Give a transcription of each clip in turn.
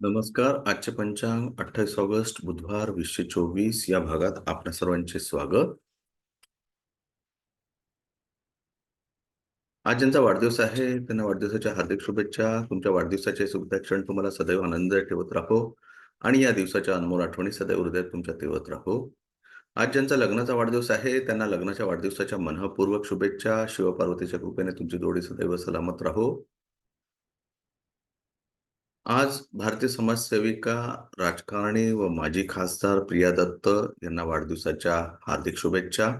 नमस्कार. आजचे पंचांग अठ्ठावीस ऑगस्ट बुधवार वीसशे चोवीस. या भागात आपल्या सर्वांचे स्वागत. आज ज्यांचा वाढदिवस आहे त्यांना वाढदिवसाच्या हार्दिक शुभेच्छा. तुमच्या वाढदिवसाचे सुविधा क्षण तुम्हाला सदैव आनंद ठेवत राहो आणि या दिवसाच्या अनमोल आठवणी सदैव हृदयात तुमच्या ठेवत राहो. आज ज्यांचा लग्नाचा वाढदिवस आहे त्यांना लग्नाच्या वाढदिवसाच्या मनःपूर्वक शुभेच्छा. शिवपार्वतीच्या कृपेने तुमची जोडी सदैव सलामत राहो. आज भारतीय समाजसेविका राजकारणी व माजी खासदार प्रिया दत्त यांना वाढदिवसाच्या हार्दिक शुभेच्छा.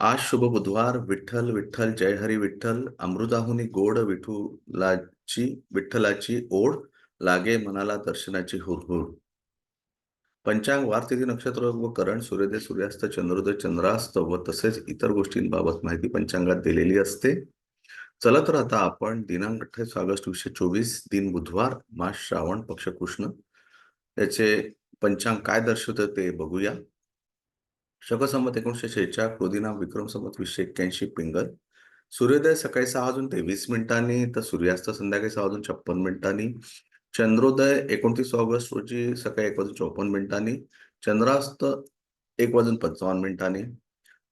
आज शुभ बुधवार विठ्ठल विठ्ठल जय हरी विठ्ठल अमृताहुनी गोड विठुलाची विठ्ठलाची ओढ लागे मनाला दर्शनाची हुरहुर. पंचांग वार तिथी नक्षत्र व करण सूर्योदय सूर्यास्त चंद्रोदय चंद्रास्त व तसेच इतर गोष्टींबाबत माहिती पंचांगात दिलेली असते. चला तर आता आपण दिनांक अठ्ठावीस ऑगस्ट वीसशे चोवीस दिन बुधवार मास श्रावण पक्ष कृष्ण याचे पंचांग काय दर्शवतं ते बघूया. शकसंमत एकोणीशे शेहेचाळ क्रोधिनाम विक्रम संमत वीसशे एक्क्याऐंशी पिंगल. सूर्योदय सकाळी सहा वाजून तेवीस मिनिटांनी तर सूर्यास्त संध्याकाळी सहा वाजून छप्पन मिनिटांनी. चंद्रोदय एकोणतीस ऑगस्ट रोजी सकाळी एक वाजून चौपन्न मिनिटांनी. चंद्रास्त एक वाजून पंचावन्न मिनिटांनी.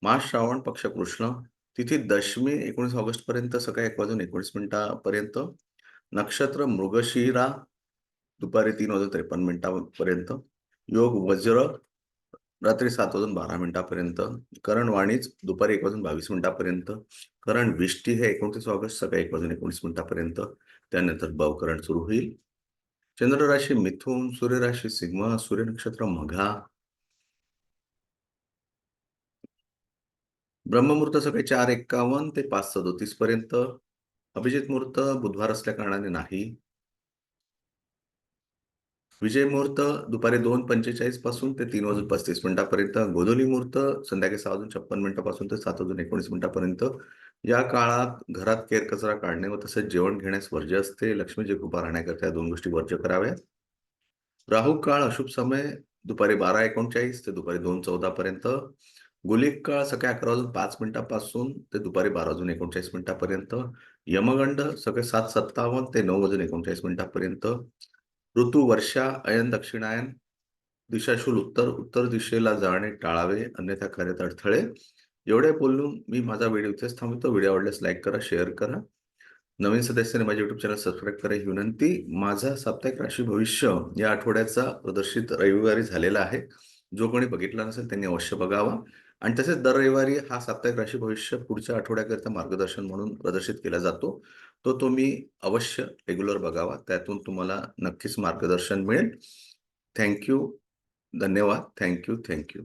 मास श्रावण पक्ष कृष्ण तिथे दशमी एकोणीस ऑगस्ट पर्यंत सकाळी एक वाजून एकोणीस मिनिटापर्यंत. नक्षत्र मृगशिरा दुपारी तीन वाजून त्रेपन्न मिनिटापर्यंत. योग वज्र रात्री सात वाजून बारा मिनिटापर्यंत. करण वाणीच दुपारी एक वाजून बावीस मिनिटापर्यंत. करण विष्टी हे एकोणतीस ऑगस्ट सकाळी एक वाजून एकोणीस मिनिटापर्यंत. त्यानंतर भावकरण सुरू होईल. चंद्र राशी मिथून सूर्य राशी सिंह सूर्य नक्षत्र मघा ब्रह्ममुहूर्त सकाळी चार एक्कावन्न ते पाच सदोतीस पर्यंत. अभिजित मुहूर्त बुधवार असल्या कारणाने नाही. विजय मुहूर्त दुपारी दोन पंचेचाळीसपासून ते तीन वाजून पस्तीस मिनिटापर्यंत. गोधोली मुहूर्त संध्याकाळी सहा वाजून छप्पन मिनिटापासून ते सात वाजून एकोणीस मिनिटापर्यंत. या काळात घरात केर कचरा काढणे व तसेच जेवण घेण्यास वर्ज्य असते. लक्ष्मीची कृपा राहण्याकरता या दोन गोष्टी वर्ज्य कराव्यात. राहू काळ अशुभ समय दुपारी बारा एकोणचाळीस ते दुपारी दोन चौदा पर्यंत. गुलिक काळ सकाळी अकरा वाजून पाच मिनिटापासून ते दुपारी बारा वाजून एकोणचाळीस मिनिटापर्यंत यमगंड सकाळी सात सत्तावन्न ते नऊ वाजून एकोणचाळीस मिनिटापर्यंत ऋतू वर्षा अयन दक्षिणायन दिशाशूल उत्तर उत्तर दिशेला जाणे टाळावे अन्यथा कार्यात अडथळे. एवढे बोलून मी माझा व्हिडिओ इथेच थांबतो व्हिडिओ आवडल्यास लाईक करा शेअर करा. नवीन सदस्यांनी माझ्या युट्यूब चॅनल सबस्क्राईब करा. ही विनंती माझा साप्ताहिक राशी भविष्य या आठवड्याचा प्रदर्शित रविवारी झालेला आहे. जो कोणी बघितला नसेल त्यांनी अवश्य बघावा. आणि तसेच दर रविवारी हा साप्ताहिक राशी भविष्य पुढच्या आठवड्याकरिता मार्गदर्शन म्हणून प्रदर्शित केला जातो. तो तुम्ही अवश्य रेग्युलर बघावा. त्यातून तुम्हाला नक्कीच मार्गदर्शन मिळेल. थँक्यू धन्यवाद. Thank you thank you